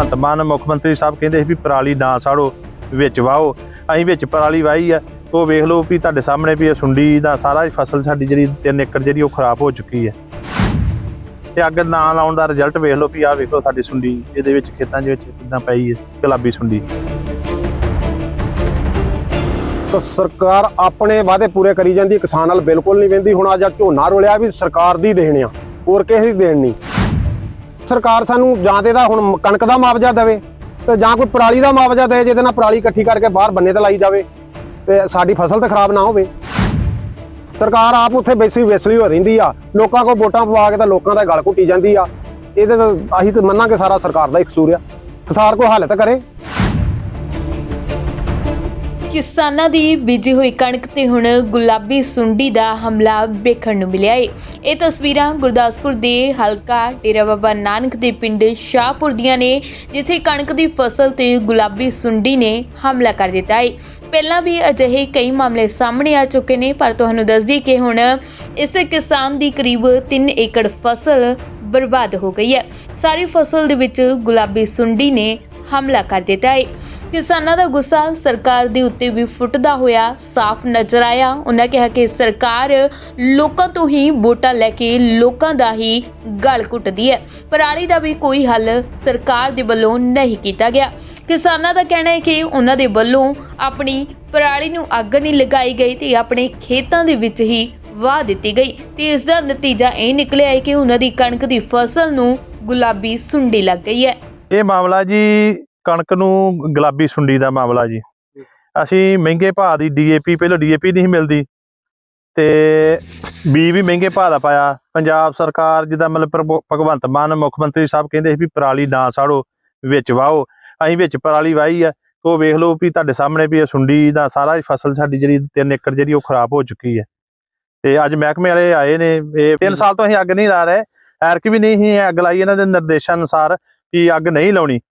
ਭਗਵੰਤ ਮਾਨ ਮੁੱਖ ਮੰਤਰੀ ਸਾਹਿਬ ਕਹਿੰਦੇ ਸੀ ਵੀ ਪਰਾਲੀ ਨਾ ਸਾੜੋ ਵਿੱਚ ਵਾਓ। ਅਸੀਂ ਵਿੱਚ ਪਰਾਲੀ ਵਾਹੀ ਆ। ਉਹ ਵੇਖ ਲਓ ਵੀ ਤੁਹਾਡੇ ਸਾਹਮਣੇ ਵੀ ਇਹ ਸੁੰਡੀ ਦਾ ਸਾਰਾ ਹੀ ਫਸਲ ਸਾਡੀ ਜਿਹੜੀ 3 ਏਕੜ ਜਿਹੜੀ ਉਹ ਖਰਾਬ ਹੋ ਚੁੱਕੀ ਹੈ। ਤੇ ਅੱਗ ਨਾ ਲਾਉਣ ਦਾ ਰਿਜ਼ਲਟ ਵੇਖ ਲਓ ਵੀ ਆਹ ਵੇਖੋ ਸਾਡੀ ਸੁੰਡੀ ਇਹਦੇ ਵਿੱਚ ਖੇਤਾਂ ਦੇ ਵਿੱਚ ਕਿੱਦਾਂ ਪਈ ਹੈ ਗੁਲਾਬੀ ਸੁੰਡੀ। ਤਾਂ ਸਰਕਾਰ ਆਪਣੇ ਵਾਅਦੇ ਪੂਰੇ ਕਰੀ ਜਾਂਦੀ ਹੈ, ਕਿਸਾਨ ਨਾਲ ਬਿਲਕੁਲ ਨਹੀਂ ਵੰਦੀ। ਹੁਣ ਅੱਜ ਝੋਨਾ ਰੋਲਿਆ ਵੀ ਸਰਕਾਰ ਦੀ ਦੇਣ ਆ ਹੋਰ ਕਿਸੇ ਦੀ ਦੇਣ ਨਹੀਂ। ਸਰਕਾਰ ਸਾਨੂੰ ਜਾਂ ਤੇ ਦਾ ਹੁਣ ਕਣਕ ਦਾ ਮੁਆਵਜ਼ਾ ਦੇਵੇ ਤੇ ਜਾਂ ਕੋਈ ਪਰਾਲੀ ਦਾ ਮੁਆਵਜ਼ਾ ਦੇ ਜਿਹਦੇ ਨਾਲ ਪਰਾਲੀ ਇਕੱਠੀ ਕਰਕੇ ਬਾਹਰ ਬੰਨੇ ਤੇ ਲਾਈ ਜਾਵੇ ਤੇ ਸਾਡੀ ਫਸਲ ਤੇ ਖਰਾਬ ਨਾ ਹੋਵੇ। ਸਰਕਾਰ ਆਪ ਉੱਥੇ ਬੈਸੀ ਵੇਸਲੀ ਹੋ ਰਹਿੰਦੀ ਆ। ਲੋਕਾਂ ਕੋਲ ਵੋਟਾਂ ਪਵਾ ਕੇ ਤਾਂ ਲੋਕਾਂ ਦਾ ਗਲ ਘੁੱਟੀ ਜਾਂਦੀ ਆ। ਇਹਦੇ ਅਸੀਂ ਤਾਂ ਮੰਨਾਂਗੇ ਸਾਰਾ ਸਰਕਾਰ ਦਾ ਇੱਕ ਕਸੂਰ ਆ ਸਰਕਾਰ ਕੋਈ ਹਾਲਤ ਕਰੇ। ਕਿਸਾਨਾਂ ਦੀ ਬੀਜੀ ਹੋਈ ਕਣਕ ਤੇ ਹੁਣ ਗੁਲਾਬੀ ਸੁੰਡੀ ਦਾ ਹਮਲਾ ਵੇਖਣ ਨੂੰ ਮਿਲਿਆ ਏ। ਇਹ ਤਸਵੀਰਾਂ ਗੁਰਦਾਸਪੁਰ ਦੇ ਹਲਕਾ ਡੇਰਾ ਬਾਬਾ ਨਾਨਕ ਦੇ ਪਿੰਡ ਸ਼ਾਹਪੁਰ ਦੀਆਂ ਨੇ, ਜਿੱਥੇ ਕਣਕ ਦੀ ਫਸਲ ਤੇ ਗੁਲਾਬੀ ਸੁੰਡੀ ਨੇ ਹਮਲਾ ਕਰ ਦਿੱਤਾ ਏ। ਪਹਿਲਾਂ ਵੀ ਅਜਿਹੇ ਕਈ ਮਾਮਲੇ ਸਾਹਮਣੇ ਆ ਚੁੱਕੇ ਨੇ, ਪਰ ਤੁਹਾਨੂੰ ਦੱਸ ਦਈਏ ਕਿ ਹੁਣ ਇਸ ਕਿਸਾਨ ਦੀ ਕਰੀਬ 3 ਏਕੜ ਫਸਲ ਬਰਬਾਦ ਹੋ ਗਈ ਹੈ। ਸਾਰੀ ਫਸਲ ਦੇ ਵਿੱਚ ਗੁਲਾਬੀ ਸੁੰਡੀ ਨੇ ਹਮਲਾ ਕਰ ਦਿੱਤਾ ਏ। ਕਿਸਾਨਾਂ ਦਾ ਗੁੱਸਾ ਸਰਕਾਰ ਦੇ ਉੱਤੇ ਵੀ ਫੁੱਟਦਾ ਹੋਇਆ ਸਾਫ਼ ਨਜ਼ਰ ਆਇਆ। ਉਹਨਾਂ ਕਿਹਾ ਕਿ ਸਰਕਾਰ ਲੋਕਾਂ ਤੋਂ ਹੀ ਵੋਟਾਂ ਲੈ ਕੇ ਲੋਕਾਂ ਦਾ ਹੀ ਗਲ ਘੁੱਟਦੀ ਹੈ। ਪਰਾਲੀ ਦਾ ਵੀ ਕੋਈ ਹੱਲ ਸਰਕਾਰ ਦੇ ਵੱਲੋਂ ਨਹੀਂ ਕੀਤਾ ਗਿਆ। ਕਿਸਾਨਾਂ ਦਾ ਕਹਿਣਾ ਹੈ ਕਿ ਉਹਨਾਂ ਦੇ ਵੱਲੋਂ ਆਪਣੀ ਪਰਾਲੀ ਨੂੰ ਅੱਗ ਨਹੀਂ ਲਗਾਈ ਗਈ ਤੇ ਆਪਣੇ ਖੇਤਾਂ ਦੇ ਵਿੱਚ ਹੀ ਵਾਹ ਦਿੱਤੀ ਗਈ। ਤੇ ਇਸ ਦਾ ਨਤੀਜਾ ਇਹ ਨਿਕਲਿਆ ਹੈ ਕਿ ਉਹਨਾਂ ਦੀ ਕਣਕ ਦੀ ਫਸਲ ਨੂੰ ਗੁਲਾਬੀ ਸੁੰਡੀ ਲੱਗ ਗਈ ਹੈ। ਇਹ ਮਾਮਲਾ ਜੀ ਕਣਕ ਨੂੰ ਗੁਲਾਬੀ ਸੁੰਡੀ ਦਾ ਮਾਮਲਾ ਜੀ। ਅਸੀਂ ਮਹਿੰਗੇ ਭਾਅ ਦੀ ਡੀਏਪੀ ਪਹਿਲਾਂ ਡੀਏਪੀ ਨਹੀਂ ਮਿਲਦੀ ਤੇ ਬੀ ਵੀ ਮਹਿੰਗੇ ਭਾਅ ਦਾ ਪਾਇਆ। ਪੰਜਾਬ ਸਰਕਾਰ ਜਿਹਦਾ ਮਤਲਬ ਪ੍ਰਭ- ਭਗਵੰਤ ਮਾਨ ਮੁੱਖ ਮੰਤਰੀ ਸਾਹਿਬ ਕਹਿੰਦੇ ਸੀ ਵੀ ਪਰਾਲੀ ਨਾ ਸਾੜੋ, ਵਿੱਚ ਵਾਓ। ਅਸੀਂ ਵਿੱਚ ਪਰਾਲੀ ਵਾਹੀ ਆ ਉਹ ਵੇਖ ਲਓ ਵੀ ਤੁਹਾਡੇ ਸਾਹਮਣੇ ਵੀ ਇਹ ਸੁੰਡੀ ਦਾ ਸਾਰਾ ਹੀ ਫਸਲ ਸਾਡੀ ਜਿਹੜੀ 3 ਏਕੜ ਜਿਹੜੀ ਉਹ ਖਰਾਬ ਹੋ ਚੁੱਕੀ ਹੈ। ਤੇ ਅੱਜ ਮਹਿਕਮੇ ਵਾਲੇ ਆਏ ਨੇ, ਇਹ 3 ਸਾਲ ਤੋਂ ਅਸੀਂ ਅੱਗ ਨਹੀਂ ਲਾ ਰਹੇ ਐਰਕ ਵੀ ਨਹੀਂ ਸੀ ਅੱਗ ਲਾਈ ਇਹਨਾਂ ਦੇ ਨਿਰਦੇਸ਼ਾਂ ਅਨੁਸਾਰ ਕਿ ਅੱਗ ਨਹੀਂ ਲਾਉਣੀ।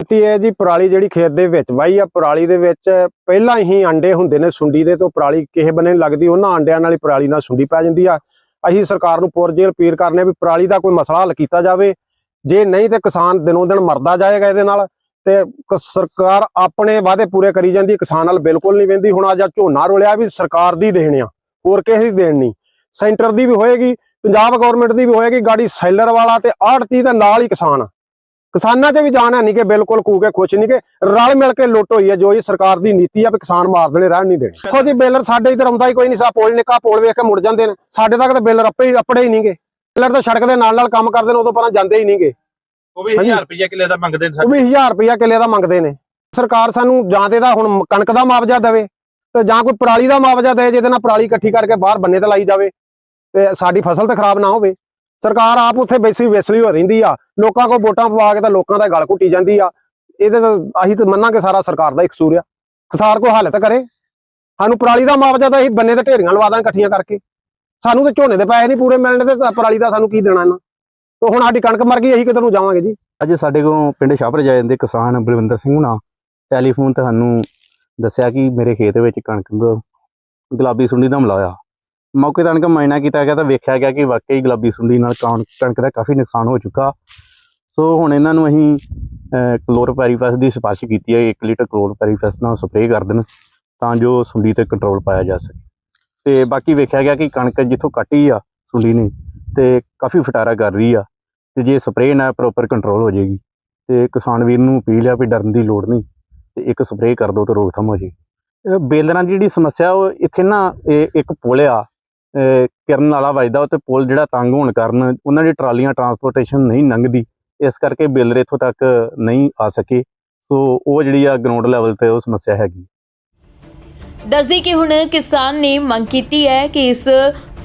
ਤੇ ਇਹ ਜੀ ਪਰਾਲੀ ਜਿਹੜੀ ਖੇਤ ਦੇ ਵਿੱਚ ਵਾਈ ਆ ਪਰਾਲੀ ਦੇ ਵਿੱਚ ਪਹਿਲਾਂ ਹੀ ਅੰਡੇ ਹੁੰਦੇ ਨੇ ਸੁੰਡੀ ਦੇ, ਤੋਂ ਪਰਾਲੀ ਕਿਸੇ ਬੰਨੇ ਨੀ ਲੱਗਦੀ, ਉਹਨਾਂ ਅੰਡਿਆਂ ਨਾਲ ਹੀ ਪਰਾਲੀ ਨਾਲ ਸੁੰਡੀ ਪੈ ਜਾਂਦੀ ਆ। ਅਸੀਂ ਸਰਕਾਰ ਨੂੰ ਪੁਰਜੇ ਅਪੀਲ ਕਰਨੇ ਵੀ ਪਰਾਲੀ ਦਾ ਕੋਈ ਮਸਲਾ ਹੱਲ ਕੀਤਾ ਜਾਵੇ। ਜੇ ਨਹੀਂ ਤੇ ਕਿਸਾਨ ਦਿਨੋਂ ਦਿਨ ਮਰਦਾ ਜਾਏਗਾ ਇਹਦੇ ਨਾਲ, ਤੇ ਸਰਕਾਰ ਆਪਣੇ ਵਾਅਦੇ ਪੂਰੇ ਕਰੀ ਜਾਂਦੀ, ਕਿਸਾਨ ਨਾਲ ਬਿਲਕੁਲ ਨਹੀਂ ਵੰਦੀ। ਹੁਣ ਅੱਜ ਆਹ ਝੋਨਾ ਰੋਲਿਆ ਵੀ ਸਰਕਾਰ ਦੀ ਦੇਣ ਆ, ਹੋਰ ਕਿਸੇ ਦੀ ਦੇਣ ਨਹੀਂ। ਸੈਂਟਰ ਦੀ ਵੀ ਹੋਏਗੀ, ਪੰਜਾਬ ਗਵਰਨਮੈਂਟ ਦੀ ਵੀ ਹੋਏਗੀ, ਗਾੜੀ ਸੈਲਰ ਵਾਲਾ ਤੇ ਆੜਤੀ ਦੇ ਨਾਲ ਹੀ ਕਿਸਾਨ। ਕਿਸਾਨਾਂ 'ਚ ਵੀ ਜਾਣ ਹੈ ਨਹੀਂ ਕਿ ਬਿਲਕੁਲ ਕੂ ਕੇ ਖੁਸ਼ ਨਹੀਂ ਕਿ ਰਲ ਮਿਲ ਕੇ ਲੁੱਟ ਹੋਈ ਹੈ ਜੋ ਇਹ ਸਰਕਾਰ ਦੀ ਨੀਤੀ ਆ ਵੀ ਕਿਸਾਨ ਮਾਰ ਦੇਣੇ ਰਹਿਣ ਨਹੀਂ ਦੇਣੇ। ਦੇਖੋ ਜੀ ਬੇਲਰ ਸਾਡੇ ਇਧਰ ਆਉਂਦਾ ਹੀ ਕੋਈ ਨਹੀਂ ਸਾ ਪੋਲ ਨਿਕਾ ਪੋਲ ਵੇਖ ਕੇ ਮੁੜ ਜਾਂਦੇ ਨੇ। ਸਾਡੇ ਤੱਕ ਤਾਂ ਬੇਲਰ ਅੱਪੇ ਹੀ ਅੱਪੜੇ ਹੀ ਨਹੀਂਗੇ ਬੇਲਰ ਤਾਂ ਸੜਕ ਦੇ ਨਾਲ ਨਾਲ ਕੰਮ ਕਰਦੇ ਨੇ ਉਦੋਂ ਪਰਾਂ ਜਾਂਦੇ ਹੀ ਨਹੀਂਗੇ ਉਹ ਵੀ ਹਾਂਜੀ। 1000 ਰੁਪਏ ਕਿੱਲੇ ਦਾ ਮੰਗਦੇ ਨੇ ਉਹ ਵੀ 1000 ਰੁਪਇਆ ਕਿੱਲੇ ਦਾ ਮੰਗਦੇ ਨੇ। ਸਰਕਾਰ ਸਾਨੂੰ ਜਾਂ ਤੇ ਦਾ ਹੁਣ ਕਣਕ ਦਾ ਮੁਆਵਜ਼ਾ ਦੇਵੇ ਤੇ ਜਾਂ ਕੋਈ ਪਰਾਲੀ ਦਾ ਮੁਆਵਜ਼ਾ ਦੇ ਜਿਹਦੇ ਨਾਲ ਪਰਾਲੀ ਇਕੱਠੀ ਕਰਕੇ ਬਾਹਰ ਬੰਨੇ ਤੇ ਲਾਈ ਜਾਵੇ ਤੇ ਸਾਡੀ ਫਸਲ ਤੇ ਖਰਾਬ ਨਾ ਹੋਵੇ। ਸਰਕਾਰ ਆਪ ਉੱਥੇ ਬੈਸੀ ਵਿਸਲੀ ਹੋ ਰਹਿੰਦੀ ਆ। ਲੋਕਾਂ ਕੋਲ ਵੋਟਾਂ ਪਵਾ ਕੇ ਤਾਂ ਲੋਕਾਂ ਦਾ ਗਲ ਘੁੱਟੀ ਜਾਂਦੀ ਆ। ਇਹਦੇ ਤਾਂ ਅਸੀਂ ਤਾਂ ਮੰਨਾਂਗੇ ਸਾਰਾ ਸਰਕਾਰ ਦਾ ਹੀ ਕਸੂਰ ਆ। ਕਿਸਾਨ ਕੋਈ ਹਾਲਤ ਕਰੇ? ਸਾਨੂੰ ਪਰਾਲੀ ਦਾ ਮੁਆਵਜ਼ਾ ਤਾਂ ਅਸੀਂ ਬੰਨੇ ਤੇ ਢੇਰੀਆਂ ਲਵਾ ਦਾਂ ਇਕੱਠੀਆਂ ਕਰਕੇ। ਸਾਨੂੰ ਤੇ ਝੋਨੇ ਦੇ ਪੈਸੇ ਨਹੀਂ ਪੂਰੇ ਮਿਲਣੇ ਤੇ ਪਰਾਲੀ ਦਾ ਸਾਨੂੰ ਕੀ ਦੇਣਾ ਇਹਨਾਂ? ਤੇ ਹੁਣ ਸਾਡੀ ਕਣਕ ਮਰ ਗਈ, ਅਸੀਂ ਕਿੱਧਰ ਨੂੰ ਜਾਵਾਂਗੇ ਜੀ? ਅੱਜ ਸਾਡੇ ਕੋਲ ਪਿੰਡ ਸ਼ਾਹਪੁਰ ਜਾ ਜਾਂਦੇ ਕਿਸਾਨ ਬਲਵਿੰਦਰ ਸਿੰਘ ਹੁਣਾ। ਟੈਲੀਫੋਨ ਤੇ ਸਾਨੂੰ ਦੱਸਿਆ ਕਿ ਮੇਰੇ ਖੇਤ ਵਿੱਚ ਕਣਕ ਗੁਲਾਬੀ ਸੁੰਡੀ ਦਾ ਹਮਲਾ ਹੋਇਆ ਮੌਕੇ ਤੇ ਆਣ ਮਾਇਨਾ ਕੀਤਾ ਗਿਆ ਤਾਂ ਵੇਖਿਆ ਗਿਆ ਕਿ ਵਾਕਈ ਗੁਲਾਬੀ ਸੁੰਡੀ ਨਾਲ ਕਣ- ਕਣਕ ਦਾ ਕਾਫੀ ਨੁਕਸਾਨ ਹੋ ਚੁੱਕਾ। ਸੋ ਹੁਣ ਇਹਨਾਂ ਨੂੰ ਅਸੀਂ ਕਲੋਰਪੈਰੀਫਾਸ ਦੀ ਸਿਫਾਰਿਸ਼ ਕੀਤੀ ਹੈ 1 ਲੀਟਰ ਕਲੋਰਪੈਰੀਫਾਸ ਨਾਲ ਸਪਰੇਅ ਕਰ ਦੇਣ ਤਾਂ ਜੋ ਸੁੰਡੀ ਤੇ ਕੰਟਰੋਲ ਪਾਇਆ ਜਾ ਸਕੇ। ਤੇ ਬਾਕੀ ਵੇਖਿਆ ਗਿਆ ਕਿ ਕਣਕ ਜਿੱਥੋਂ ਕੱਟੀ ਆ ਸੁੰਡੀ ਨੇ ਤੇ ਕਾਫੀ ਫਟਾਰਾ ਕਰ ਰਹੀ ਆ ਤੇ ਜੇ ਸਪਰੇਅ ਨਾਲ ਪ੍ਰੋਪਰ ਕੰਟਰੋਲ ਹੋ ਜਾਏਗੀ ਤੇ ਕਿਸਾਨ ਵੀਰ ਨੂੰ ਅਪੀਲ ਆ ਵੀ ਡਰਨ ਦੀ ਲੋੜ ਨਹੀਂ ਤੇ ਇੱਕ ਸਪਰੇਅ ਕਰ ਦੋ ਤੇ ਰੋਕਥਾਮ ਹੋ ਜਾਏਗੀ ਬੇਲਰਾਂ ਦੀ ਜਿਹੜੀ ਸਮੱਸਿਆ ਉਹ ਇੱਥੇ ਨਾ ਇਹ ਇੱਕ ਪੁਲ ਆ ਕਿਰਨ ਵਾਲਾ ਵੱਜਦਾ ਉਹ ਤੇ ਪੁਲ ਜਿਹੜਾ ਤੰਗ ਹੋਣ ਕਾਰਨ ਉਹਨਾਂ ਦੀ ਟਰਾਲੀਆਂ ਟਰਾਂਸਪੋਰਟੇਸ਼ਨ ਨਹੀਂ ਲੰਘਦੀ, ਇਸ ਕਰਕੇ ਬੇਲਰ ਇੱਥੋਂ ਤੱਕ ਨਹੀਂ ਆ ਸਕੇ। ਸੋ ਉਹ ਜਿਹੜੀ ਆ ਗਰਾਊਂਡ ਲੈਵਲ ਤੇ ਉਹ ਸਮੱਸਿਆ ਹੈਗੀ। ਦੱਸਦੀ ਕਿ ਹੁਣ ਕਿਸਾਨ ਨੇ ਮੰਗ ਕੀਤੀ ਹੈ ਕਿ ਇਸ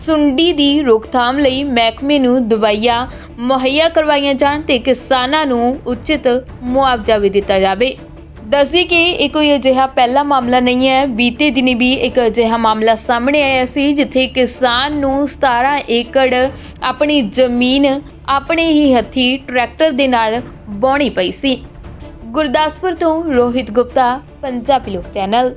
ਸੁੰਡੀ ਦੀ ਰੋਕਥਾਮ ਲਈ ਮਹਿਕਮੇ ਨੂੰ ਦਵਾਈਆਂ ਮੁਹੱਈਆ ਕਰਵਾਈਆਂ ਜਾਣ ਤੇ ਕਿਸਾਨਾਂ ਨੂੰ ਉਚਿਤ ਮੁਆਵਜ਼ਾ ਵੀ ਦਿੱਤਾ ਜਾਵੇ। ਦੱਸਦੀ ਕਿ ਇਹ ਕੋਈ ਅਜਿਹਾ ਪਹਿਲਾ ਮਾਮਲਾ ਨਹੀਂ ਹੈ। ਬੀਤੇ ਦਿਨੀ ਵੀ ਇੱਕ ਅਜਿਹਾ ਮਾਮਲਾ ਸਾਹਮਣੇ ਆਇਆ ਸੀ, ਜਿੱਥੇ ਕਿਸਾਨ ਨੂੰ 17 ਏਕੜ ਆਪਣੀ ਜ਼ਮੀਨ ਆਪਣੇ ਹੀ ਹੱਥੀ ਟਰੈਕਟਰ ਦੇ ਨਾਲ ਵਾਹੁਣੀ ਪਈ ਸੀ। ਗੁਰਦਾਸਪੁਰ ਤੋਂ ਰੋਹਿਤ ਗੁਪਤਾ, ਪੰਜਾਬੀ ਲੋਕ ਚੈਨਲ।